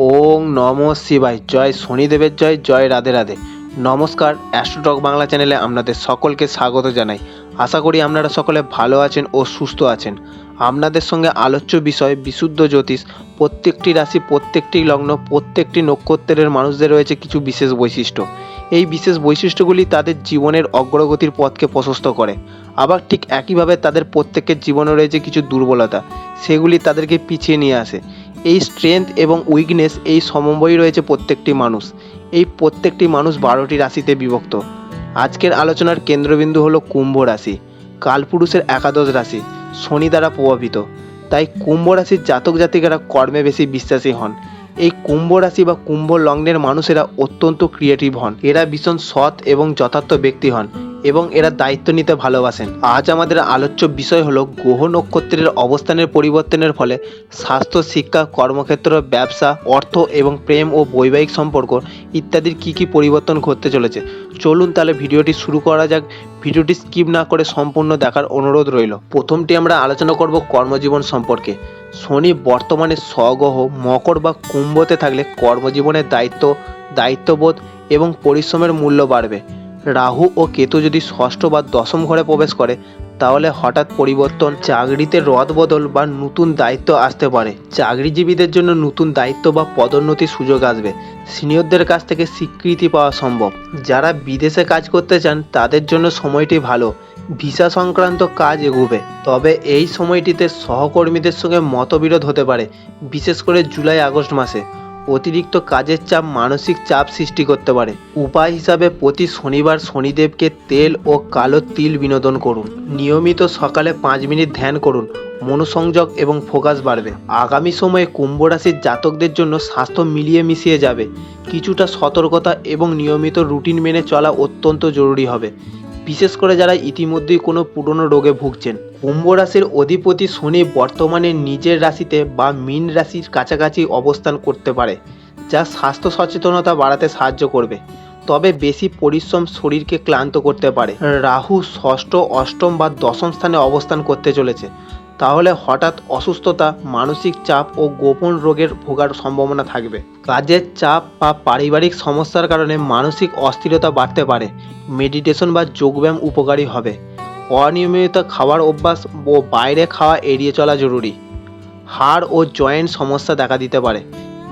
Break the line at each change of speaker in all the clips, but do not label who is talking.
ওং নম শিবায়। জয় শনিদেবের জয় জয় রাধে রাধে। নমস্কার অ্যাস্ট্রোটক বাংলা চ্যানেলে আপনাদের সকলকে স্বাগত জানাই। আশা করি আপনারা সকলে ভালো আছেন ও সুস্থ আছেন। আপনাদের সঙ্গে আলোচ্য বিষয় বিশুদ্ধ জ্যোতিষ, প্রত্যেকটি রাশি, প্রত্যেকটি লগ্ন, প্রত্যেকটি নক্ষত্রের মানুষদের রয়েছে কিছু বিশেষ বৈশিষ্ট্য। এই বিশেষ বৈশিষ্ট্যগুলি তাদের জীবনের অগ্রগতির পথকে প্রশস্ত করে। আবার ঠিক একইভাবে তাদের প্রত্যেকের জীবনে রয়েছে কিছু দুর্বলতা। সেগুলি তাদেরকে পিছিয়ে নিয়ে আসে। এই স্ট্রেংথ এবং উইকনেস এই সমন্বয় রয়েছে প্রত্যেকটি মানুষ। এই প্রত্যেকটি মানুষ বারোটি রাশিতে বিভক্ত। আজকের আলোচনার কেন্দ্রবিন্দু হলো কুম্ভ রাশি। কালপুরুষের একাদশ রাশি, শনি দ্বারা প্রভাবিত। তাই কুম্ভ রাশির জাতক জাতিকারা কর্মে বেশি বিশ্বাসী হন। এই কুম্ভ রাশি বা কুম্ভ লগ্নের মানুষেরা অত্যন্ত ক্রিয়েটিভ হন। এরা ভীষণ সৎ এবং যথার্থ ব্যক্তি হন। এবং এরা দায়িত্ব নিতে ভালোবাসেন। আজ আমাদের আলোচ্য বিষয় হলো গ্রহ নক্ষত্রের অবস্থানের পরিবর্তনের ফলে স্বাস্থ্য, শিক্ষা, কর্মক্ষেত্র, ব্যবসা, অর্থ এবং প্রেম ও বৈবাহিক সম্পর্ক ইত্যাদির কি কি পরিবর্তন ঘটতে চলেছে। চলুন তাহলে ভিডিওটি শুরু করা যাক। ভিডিওটি স্কিপ না করে সম্পূর্ণ দেখার অনুরোধ রইল। প্রথমটি আমরা আলোচনা করব কর্মজীবন সম্পর্কে। শনি বর্তমানে স্বগ্রহ, মকর বা কুম্ভতে থাকলে কর্মজীবনের দায়িত্ব, দায়িত্ববোধ এবং পরিশ্রমের মূল্য বাড়বে। রাহু ও কেতু যদি ষষ্ঠ বা দশম ঘরে প্রবেশ করে, তাহলে হঠাৎ পরিবর্তন চাকরিতে রদবদল বা নতুন দায়িত্ব আসতে পারে। চাকরিজীবীদের জন্য নতুন দায়িত্ব বা পদোন্নতির সুযোগ আসবে। সিনিয়রদের কাছ থেকে স্বীকৃতি পাওয়া সম্ভব। যারা বিদেশে কাজ করতে চান, তাদের জন্য সময়টি ভালো। ভিসা সংক্রান্ত কাজ এগুবে। তবে এই সময়টিতে সহকর্মীদের সঙ্গে মতবিরোধ হতে পারে, বিশেষ করে জুলাই আগস্ট মাসে। অতিরিক্ত কাজের চাপ মানসিক চাপ সৃষ্টি করতে পারে। উপায় হিসাবে প্রতি শনিবার শনিদেবকে তেল ও কালো তিল বিনোদন করুন। নিয়মিত সকালে পাঁচ মিনিট ধ্যান করুন। মনোসংযোগ এবং ফোকাস বাড়বে। আগামী সময়ে কুম্ভ রাশির জাতকদের জন্য স্বাস্থ্য মিলিয়ে মিশিয়ে যাবে। কিছুটা সতর্কতা এবং নিয়মিত রুটিন মেনে চলা অত্যন্ত জরুরি হবে। বিশেষ করে যারা ইতিমধ্যেই কোনো পুরনো রোগে ভুগছেন। কুম্ভ রাশির অধিপতি শনি বর্তমানে নিজের রাশিতে বা মীন রাশির কাছাকাছি অবস্থান করতে পারে, যা স্বাস্থ্য সচেতনতা বাড়াতে সাহায্য করবে। তবে বেশি পরিশ্রম শরীরকে ক্লান্ত করতে পারে। রাহু ষষ্ঠ, অষ্টম বা দশম স্থানে অবস্থান করতে চলেছে। তাহলে হঠাৎ অসুস্থতা, মানসিক চাপ ও গোপন রোগের ভোগার সম্ভাবনা থাকবে। কাজের চাপ বা পারিবারিক সমস্যার কারণে মানসিক অস্থিরতা বাড়তে পারে। মেডিটেশন বা যোগব্যায়াম উপকারী হবে। অনিয়মিত খাওয়ার অভ্যাস ও বাইরে খাওয়া এড়িয়ে চলা জরুরি। হাড় ও জয়েন্ট সমস্যা দেখা দিতে পারে।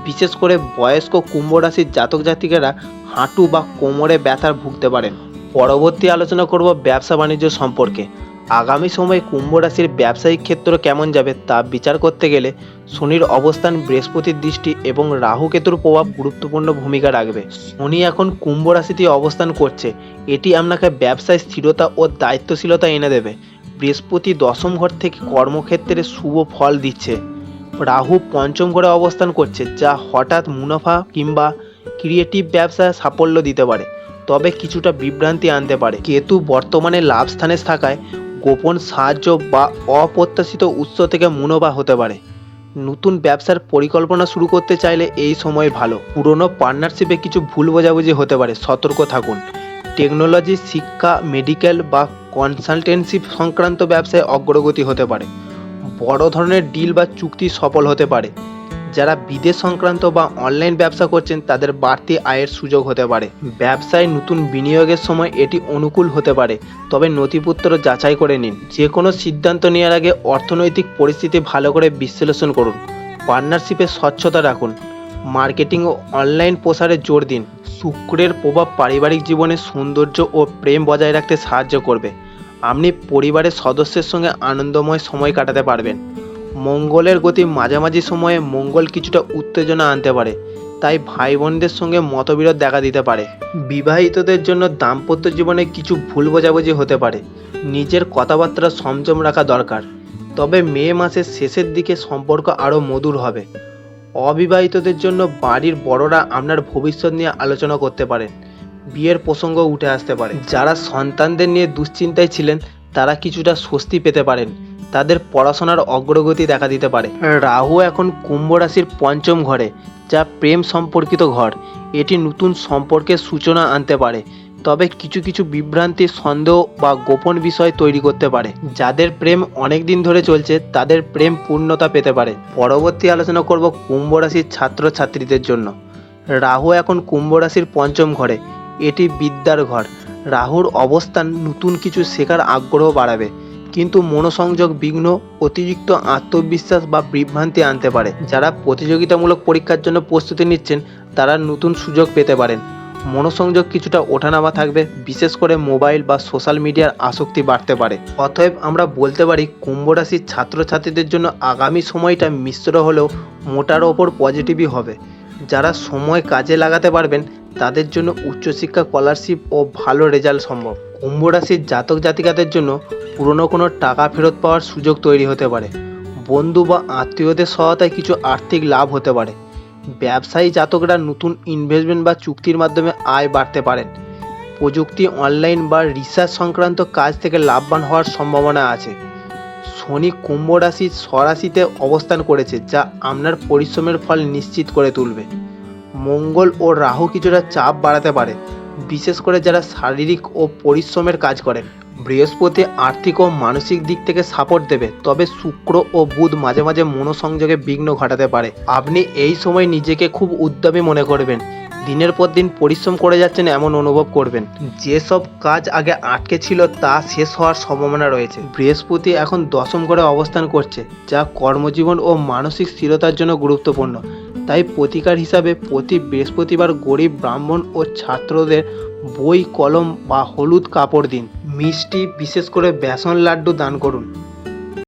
বিশেষ করে বয়স্ক কুম্ভ রাশির জাতক জাতিকেরা হাঁটু বা কোমরে ব্যথার ভুগতে পারেন। পরবর্তী আলোচনা করব ব্যবসা বাণিজ্য সম্পর্কে। আগামী সময়ে কুম্ভ রাশির ব্যবসায়িক ক্ষেত্র কেমন যাবে তা বিচার করতে গেলে শনির অবস্থান, বৃহস্পতির দৃষ্টি এবং রাহু কেতুর প্রভাব গুরুত্বপূর্ণ ভূমিকা রাখবে। শনি এখন কুম্ভ রাশিতে অবস্থান করছে। এটি আপনাকে ব্যবসায় স্থিরতা ও দায়িত্বশীলতা এনে দেবে। বৃহস্পতি দশম ঘর থেকে কর্মক্ষেত্রে শুভ ফল দিচ্ছে। রাহু পঞ্চম ঘরে অবস্থান করছে, যা হঠাৎ মুনাফা কিংবা ক্রিয়েটিভ ব্যবসায় সাফল্য দিতে পারে। তবে কিছুটা বিভ্রান্তি আনতে পারে। কেতু বর্তমানে লাভ স্থানে থাকায় গোপন সাহায্য বা অপ্রত্যাশিত উৎস থেকে মুনাফা হতে পারে। নতুন ব্যবসার পরিকল্পনা শুরু করতে চাইলে এই সময় ভালো। পুরনো পার্টনারশিপে কিছু ভুল বোঝাবুঝি হতে পারে, সতর্ক থাকুন। টেকনোলজি শিক্ষা মেডিকেল বা কনসালটেন্সি সংক্রান্ত ব্যবসায় অগ্রগতি হতে পারে। বড় ধরনের ডিল বা চুক্তি সফল হতে পারে। যারা বিদেশ সংক্রান্ত বা অনলাইন ব্যবসা করছেন, তাদের বাড়তি আয়ের সুযোগ হতে পারে। ব্যবসায় নতুন বিনিয়োগের সময় এটি অনুকূল হতে পারে। তবে নথিপত্র যাচাই করে নিন। যে কোনো সিদ্ধান্ত নেওয়ার আগে অর্থনৈতিক পরিস্থিতি ভালো করে বিশ্লেষণ করুন। পার্টনারশিপে স্বচ্ছতা রাখুন। মার্কেটিং ও অনলাইন প্রসারে জোর দিন। শুক্রের প্রভাব পারিবারিক জীবনে সৌন্দর্য ও প্রেম বজায় রাখতে সাহায্য করবে। আপনি পরিবারের সদস্যের সঙ্গে আনন্দময় সময় কাটাতে পারবেন। মঙ্গলের গতি মাঝামাঝি সময়ে মঙ্গল কিছুটা উত্তেজনা আনতে পারে, তাই ভাই বোনদের সঙ্গে মতবিরোধ দেখা দিতে পারে। বিবাহিতদের জন্য দাম্পত্য জীবনে কিছু ভুল বোঝাবুঝি হতে পারে, নিজের কথাবার্তা সংযম রাখা দরকার। তবে মে মাসের শেষের দিকে সম্পর্ক আরও মধুর হবে। অবিবাহিতদের জন্য বাড়ির বড়রা আপনার ভবিষ্যৎ নিয়ে আলোচনা করতে পারেন, বিয়ের প্রসঙ্গ উঠে আসতে পারে। যারা সন্তানদের নিয়ে দুশ্চিন্তায় ছিলেন, তারা কিছুটা স্বস্তি পেতে পারেন। তাদের পড়াশোনার অগ্রগতি দেখা দিতে পারে। রাহু এখন কুম্ভ রাশির পঞ্চম ঘরে, যা প্রেম সম্পর্কিত ঘর। এটি নতুন সম্পর্কের সূচনা আনতে পারে। তবে কিছু কিছু বিভ্রান্তি, সন্দেহ বা গোপন বিষয় তৈরি করতে পারে। যাদের প্রেম অনেক দিন ধরে চলছে, তাদের প্রেম পূর্ণতা পেতে পারে। পরবর্তী আলোচনা করব কুম্ভ রাশির ছাত্রছাত্রীদের জন্য। রাহু এখন কুম্ভ রাশির পঞ্চম ঘরে, এটি বিদ্যার ঘর। রাহুর অবস্থান নতুন কিছু শেখার আগ্রহ বাড়াবে। কিন্তু মনোসংযোগ বিঘ্ন, অতিরিক্ত আত্মবিশ্বাস বা বিভ্রান্তি আনতে পারে। যারা প্রতিযোগিতামূলক পরীক্ষার জন্য প্রস্তুতি নিচ্ছেন, তারা নতুন সুযোগ পেতে পারেন। মনোসংযোগ কিছুটা ওঠানামা থাকবে, বিশেষ করে মোবাইল বা সোশ্যাল মিডিয়ার আসক্তি বাড়তে পারে। অতএব আমরা বলতে পারি, কুম্ভ রাশির ছাত্রছাত্রীদের জন্য আগামী সময়টা মিশ্র হলেও মোটার ওপর পজিটিভই হবে। যারা সময় কাজে লাগাতে পারবেন, তাদের জন্য উচ্চশিক্ষা, স্কলারশিপ ও ভালো রেজাল্ট সম্ভব। কুম্ভ রাশির জাতক জাতিকাদের জন্য পুরনো কোনো টাকা ফেরত পাওয়ার সুযোগ তৈরি হতে পারে। বন্ধু বা আত্মীয়দের সহায়তায় কিছু আর্থিক লাভ হতে পারে। ব্যবসায়ী জাতকরা নতুন ইনভেস্টমেন্ট বা চুক্তির মাধ্যমে আয় বাড়তে পারেন। প্রযুক্তি অনলাইন বা রিসার্চ সংক্রান্ত কাজ থেকে লাভবান হওয়ার সম্ভাবনা আছে। শনি কুম্ভ রাশির স্বরাশিতে অবস্থান করেছে, যা আপনার পরিশ্রমের ফল নিশ্চিত করে তুলবে। মঙ্গল ও রাহু কিছুটা চাপ বাড়াতে পারে। বিশেষ করে যারা শারীরিক ও পরিশ্রমের কাজ করেন। বৃহস্পতি আর্থিক ও মানসিক দিক থেকে সাপোর্ট দেবে, তবে শুক্র ও বুধ মাঝে মাঝে মনোসংযোগে বিঘ্ন ঘটাতে পারে। আপনি এই সময় নিজেকে খুব উদ্যমী মনে করবেন। দিনের পর দিন পরিশ্রম করে যাচ্ছেন এমন অনুভব করবেন। যেসব কাজ আগে আটকে ছিল তা শেষ হওয়ার সম্ভাবনা রয়েছে। বৃহস্পতি এখন দশম ঘরে অবস্থান করছে, যা কর্মজীবন ও মানসিক স্থিরতার জন্য গুরুত্বপূর্ণ। তাই প্রতিকার হিসাবে প্রতি বৃহস্পতিবার গরিব ব্রাহ্মণ ও ছাত্রদের বই, কলম বা হলুদ কাপড় দিন। মিষ্টি, বিশেষ করে বেসন লাড্ডু দান করুন।